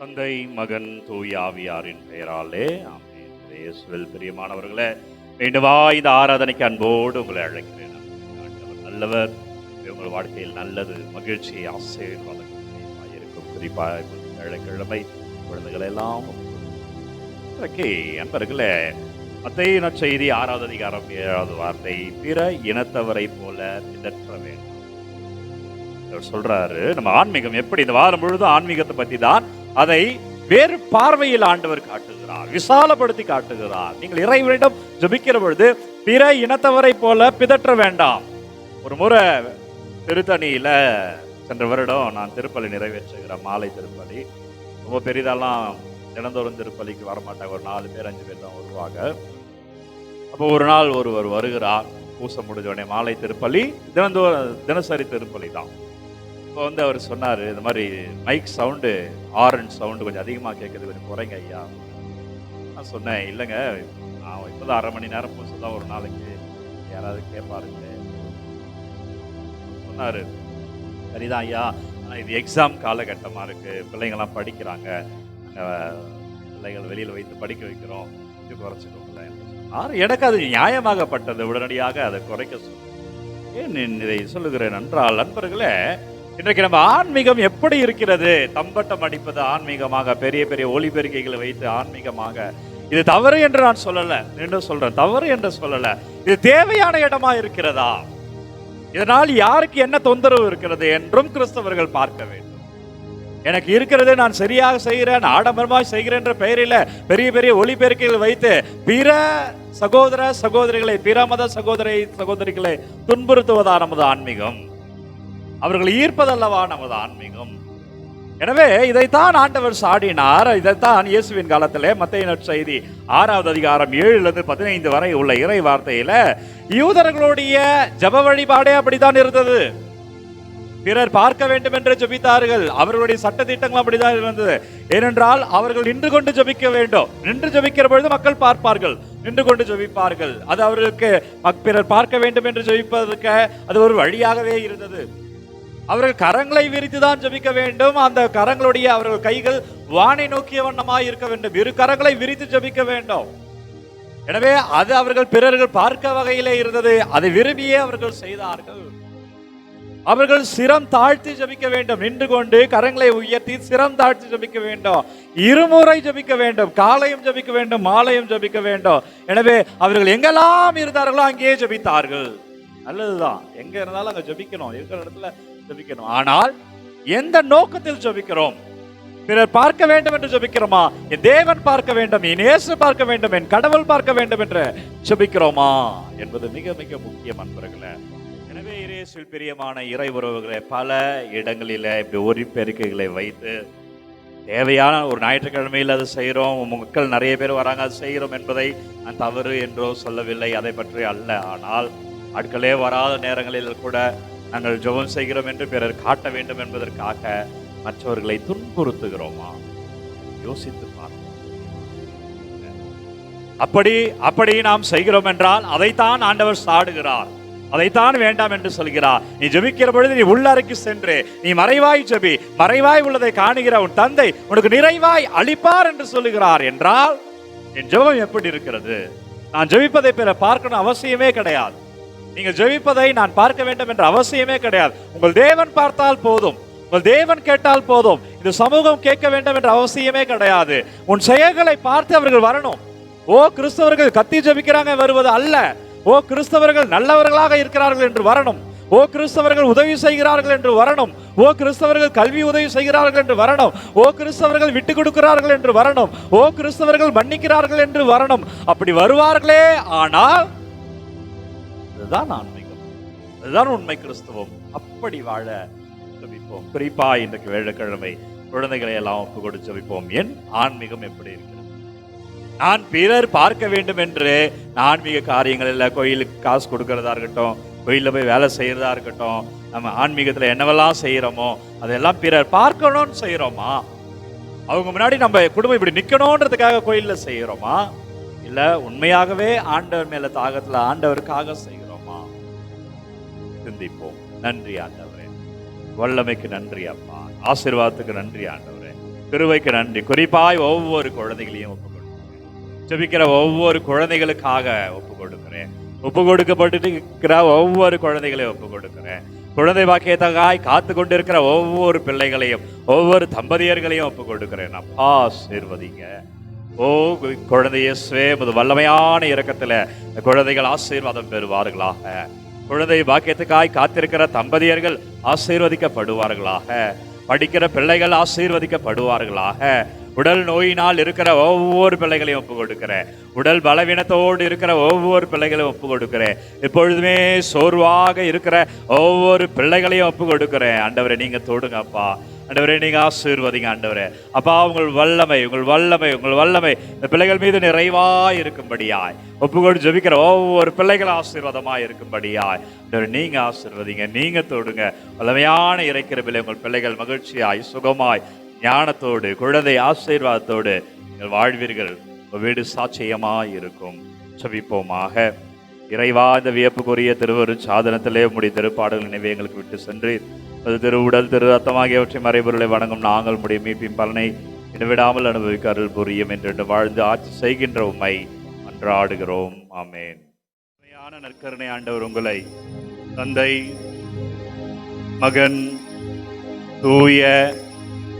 தந்தை மகன் தூயாவியாரின் பெயராலே ஆமென். இயேசுவில் பிரியமானவர்களே மீண்டுமா இந்த ஆராதனைக்கு அன்போடு உங்களை அழைக்கிறேன். ஆண்டவர் நல்லவர். உங்கள் வாழ்க்கையில் நல்லது மகிழ்ச்சி ஆசீர்வாதம் இருக்கும். குறிப்பாக வெள்ளிக்கிழமை குழந்தைகள் எல்லாம் ஓகே அன்பர்களே மத்திய நற்செய்தி ஆராதனைக்காரம் ஏழாவது வார்த்தை பிற இனத்தவரை போல பிதற்ற வேண்டும். அவர் சொல்றாரு நம்ம ஆன்மீகம் எப்படி இந்த வாரம் முழுதும் ஆன்மீகத்தை பத்தி தான் அதை வேறு பார்வையில் ஆண்டவர் காட்டுகிறார் விசாலப்படுத்தி காட்டுகிறார். நீங்கள் இறைவனிடம் ஜபிக்கிற பொழுது பிற இனத்தவரை போல பிதற்ற வேண்டாம். ஒரு முறை திருத்தணியில சென்ற வருடம் நான் திருப்பலி நிறைவேற்றுகிற மாலை திருப்பலி. ரொம்ப பெரிதெல்லாம் தினந்தோறும் திருப்பலிக்கு வரமாட்டாங்க ஒரு நாலு பேர் அஞ்சு பேர் தான் வருவாங்க. அப்போ ஒரு நாள் ஒருவர் வருகிறார் பூசம் முடிஞ்ச உடனே மாலை திருப்பலி தினந்தோறும் தினசரி திருப்பலி தான் இப்போ வந்து அவர் சொன்னார் இந்த மாதிரி மைக் சவுண்டு ஆரன் சவுண்டு கொஞ்சம் அதிகமாக கேட்குது கொஞ்சம் குறைங்க ஐயா. நான் சொன்னேன் இல்லைங்க நான் இப்போதான் அரை மணி நேரம் பூசம் தான் ஒரு நாளைக்கு யாராவது கேட்பாருங்க. சொன்னார் சரிதான் ஐயா ஆனால் இது எக்ஸாம் காலகட்டமாக இருக்குது பிள்ளைங்கள்லாம் படிக்கிறாங்க. நாங்கள் பிள்ளைகள் வெளியில் வைத்து படிக்க வைக்கிறோம் இது குறைச்சிக்கோங்களேன் ஆறு எனக்கு அது நியாயமாகப்பட்டது உடனடியாக அதை குறைக்க சொன்னேன் ஏன் இதை சொல்லுகிறேன் என்றால் நண்பர்களே இன்றைக்கு நம்ம ஆன்மீகம் எப்படி இருக்கிறது? தம்பட்டம் அடிப்பது ஆன்மீகமாக பெரிய பெரிய ஒளிபெருக்கைகளை வைத்து ஆன்மீகமாக. இது தவறு என்று நான் சொல்லல. என்று சொல்றேன் தவறு என்று சொல்லல. இது தேவையான இடமா இருக்கிறதா? இதனால் யாருக்கு என்ன தொந்தரவு இருக்கிறது என்றும் கிறிஸ்தவர்கள் பார்க்க வேண்டும். எனக்கு இருக்கிறது நான் சரியாக செய்கிறேன் ஆடம்பரமாக செய்கிறேன் என்ற பெயரில் பெரிய பெரிய ஒளிபெருக்கைகள் வைத்து பிற சகோதர சகோதரிகளை பிற மத சகோதரி சகோதரிகளை துன்புறுத்துவதா நமது ஆன்மீகம். அவர்களை ஈர்ப்பதல்லவா நமது ஆன்மீகம். எனவே இதைத்தான் ஆண்டவர் சாடினார். இதைத்தான் இயேசுவின் காலத்திலே மத்திய நற்செய்தி ஆறாவது அதிகாரம் ஏழுலேருந்து பதினைந்து வரை உள்ள இறை வார்த்தையில யூதர்களுடைய ஜப வழிபாடே அப்படித்தான் இருந்தது. பிறர் பார்க்க வேண்டும் என்று ஜபித்தார்கள். அவர்களுடைய சட்ட திட்டங்கள் அப்படிதான் இருந்தது. ஏனென்றால் அவர்கள் நின்று கொண்டு ஜபிக்க வேண்டும். நின்று ஜபிக்கிற பொழுது மக்கள் பார்ப்பார்கள். நின்று கொண்டு ஜபிப்பார்கள். அது அவர்களுக்கு பிறர் பார்க்க வேண்டும் என்று ஜபிப்பதற்கு அது ஒரு வழியாகவே இருந்தது. அவர்கள் கரங்களை விரித்து தான் ஜபிக்க வேண்டும். அந்த கரங்களுடைய அவர்கள் கைகள் வானை நோக்கிய வண்ணமாய் இருக்க வேண்டும். இரு கரங்களை விரித்து ஜபிக்க வேண்டும். எனவே அது அவர்கள் பிறர்கள் பார்க்க வகையிலே இருந்தது. அதை விரும்பியே அவர்கள் செய்தார்கள். அவர்கள் சிரம் தாழ்த்தி ஜபிக்க வேண்டும். நின்று கொண்டு கரங்களை உயர்த்தி சிரம் தாழ்த்தி ஜபிக்க வேண்டும். இருமுறை ஜபிக்க வேண்டும். காலையும் ஜபிக்க வேண்டும். மாலையும் ஜபிக்க வேண்டும். எனவே அவர்கள் எங்கெல்லாம் இருந்தார்களோ அங்கேயே ஜபித்தார்கள். நல்லதுதான். எங்க இருந்தாலும் அங்க ஜபிக்கணும். இருக்கிற இடத்துல ஜபிக்கணும். ஆனால் எந்த நோக்கத்தில் ஜபிக்கிறோம்? பிறர் பார்க்க வேண்டும் என்று ஜபிக்கிறோமா? என் தேவன் பார்க்க வேண்டும் என் இயேசு பார்க்க வேண்டும் என் கடவுள் பார்க்க வேண்டும் என்று ஜபிக்கிறோமா? என்பது மிக மிக முக்கியம் அன்பர்களே. எனவே இயேசுவில் பிரியமான இறை உறவுகளை பல இடங்களில இப்படி ஒரிப்பெருக்கைகளை வைத்து தேவையான ஒரு ஞாயிற்றுக்கிழமையில் அது செய்கிறோம். மக்கள் நிறைய பேர் வராங்க அது செய்கிறோம் என்பதை நான் தவறு என்றோ சொல்லவில்லை. அதை பற்றி அல்ல. ஆனால் ஆட்களே வராத நேரங்களில் கூட நாங்கள் ஜெபம் செய்கிறோம் என்று பிறர் காட்ட வேண்டும் என்பதற்காக மற்றவர்களை துன்புறுத்துகிறோமா? யோசித்து பார்ப்போம். அப்படி அப்படி நாம் செய்கிறோம் என்றால் அதைத்தான் ஆண்டவர் சாடுகிறார். அதைத்தான் வேண்டாம் என்று சொல்கிறார். நீ ஜெபிக்கிற பொழுது நீ உள்ளறைக்கு சென்று நீ மறைவாய் ஜெபி மறைவாய் உள்ளதை காணுகிற உன் தந்தை உனக்கு நிறைவாய் அளிப்பார் என்று சொல்லுகிறார் என்றால் என் ஜபம் எப்படி இருக்கிறது? நான் ஜெபிப்பதை பிற பார்க்கணும் அவசியமே கிடையாது. நீங்கள் ஜெபிப்பதை நான் பார்க்க வேண்டும் என்ற அவசியமே கிடையாது. உங்கள் தேவன் பார்த்தால் போதும். உங்கள் தேவன் கேட்டால் போதும். இந்த சமூகம் கேட்க வேண்டும் என்ற அவசியமே கிடையாது. உன் செயல்களை பார்த்து அவர்கள் வரணும். ஓ கிறிஸ்தவர்கள் கத்தி ஜெபிக்கிறாங்க வருவது அல்ல. ஓ கிறிஸ்தவர்கள் நல்லவர்களாக இருக்கிறார்கள் என்று வரணும். ஓ கிறிஸ்தவர்கள் உதவி செய்கிறார்கள் என்று வரணும். ஓ கிறிஸ்தவர்கள் கல்வி உதவி செய்கிறார்கள் என்று வரணும். ஓ கிறிஸ்தவர்கள் விட்டு கொடுக்கிறார்கள் என்று வரணும். ஓ கிறிஸ்தவர்கள் மன்னிக்கிறார்கள் என்று வரணும். அப்படி வருவார்களே ஆனால் அதுதான் ஆன்மீகம். அதுதான் உண்மை கிறிஸ்தவம். அப்படி வாழ ஜபிப்போம். குறிப்பா இன்றைக்கு வேழக்கிழமை குழந்தைகளை எல்லாம் ஒப்பு கொடுத்து ஜபிப்போம். என் ஆன்மீகம் எப்படி இருக்கிறது? நான் பிறர் பார்க்க வேண்டும் என்று ஆன்மீக காரியங்கள் இல்லை கோயிலுக்கு காசு கொடுக்கறதா இருக்கட்டும் கோயிலில் போய் வேலை செய்கிறதா இருக்கட்டும் நம்ம ஆன்மீகத்தில் என்னவெல்லாம் செய்கிறோமோ அதெல்லாம் பிறர் பார்க்கணும்னு செய்கிறோமா அவங்க முன்னாடி நம்ம குடும்பம் இப்படி நிற்கணுன்றதுக்காக கோயிலில் செய்கிறோமா இல்லை உண்மையாகவே ஆண்டவர் மேலே தாகத்தில் ஆண்டவருக்காக செய்கிறோம் சிந்திப்போம். நன்றி ஆண்டவரே. வல்லமைக்கு நன்றி அப்பா. ஆசீர்வாதத்துக்கு நன்றி ஆண்டவரே. கிருவைக்கு நன்றி. குறிப்பாய் ஒவ்வொரு குழந்தைகளையும் ஒப்பு கொடுக்கிறேன் ஜெபிக்கிற ஒவ்வொரு குழந்தைகளுக்காக ஒப்பு கொடுக்கிறேன் ஒப்பு கொடுக்கப்பட்டு இருக்கிற ஒவ்வொரு குழந்தைகளையும் ஒப்பு கொடுக்கிறேன் குழந்தை பாக்கியத்தகாய் காத்து கொண்டிருக்கிற ஒவ்வொரு பிள்ளைகளையும் ஒவ்வொரு தம்பதியர்களையும் ஒப்பு கொடுக்கிறேன் அப்பா ஆசீர்வதிங்க. ஓ குழந்தைய சுவே இயேசுவே வல்லமையான இறக்கத்தில் குழந்தைகள் ஆசீர்வாதம் பெறுவார்களாக. குழந்தை பாக்கியத்துக்காய் காத்திருக்கிற தம்பதியர்கள் ஆசீர்வதிக்கப்படுவார்களாக. படிக்கிற பிள்ளைகள் ஆசீர்வதிக்கப்படுவார்களாக. உடல் நோயினால் இருக்கிற ஒவ்வொரு பிள்ளைகளையும் ஒப்பு கொடுக்கிறேன். உடல் பலவீனத்தோடு இருக்கிற ஒவ்வொரு பிள்ளைகளையும் ஒப்பு கொடுக்கிறேன். எப்பொழுதுமே சோர்வாக இருக்கிற ஒவ்வொரு பிள்ளைகளையும் ஒப்பு கொடுக்கிறேன். ஆண்டவரை நீங்கள் தொடுங்க அப்பா. ஆண்டவரே நீங்கள் ஆசீர்வதிங்க ஆண்டவரே. அப்பா உங்கள் வல்லமை உங்கள் வல்லமை உங்கள் வல்லமை இந்த பிள்ளைகள் மீது நிறைவாய் இருக்கும்படியாய். ஒப்புக்கொண்டு ஜபிக்கிற ஒவ்வொரு பிள்ளைகள் ஆசீர்வாதமாக இருக்கும்படியாய். ஆண்டவரே நீங்கள் ஆசீர்வதிங்க நீங்கள் தொடுங்க. வல்லமையான இறைக்கிற பிள்ளை உங்கள் பிள்ளைகள் மகிழ்ச்சியாய் சுகமாய் ஞானத்தோடு குழந்தை ஆசீர்வாதத்தோடு நீங்கள் வாழ்வீர்கள். உங்கள் வீடு சாட்சியமாக இருக்கும் ஜெபிப்போமாக இறைவா இந்த வியப்புக்குரிய திருவரு சாதனத்திலே உடைய திருப்பாடல் நினைவை எங்களுக்கு விட்டு சென்று அது திரு உடல் திரு ரத்தம் ஆகியவற்றை மறைபொருளை வணங்கும் நாங்கள் முடிய மீட்பின் பலனை இடைவிடாமல் அனுபவிக்க அருள் புரியும் என்று வாழ்ந்து ஆட்சி செய்கின்ற உண்மை அன்றாடுகிறோம். ஆமேன். உண்மையான நற்கருணை ஆண்டவர் உங்களை தந்தை மகன் தூய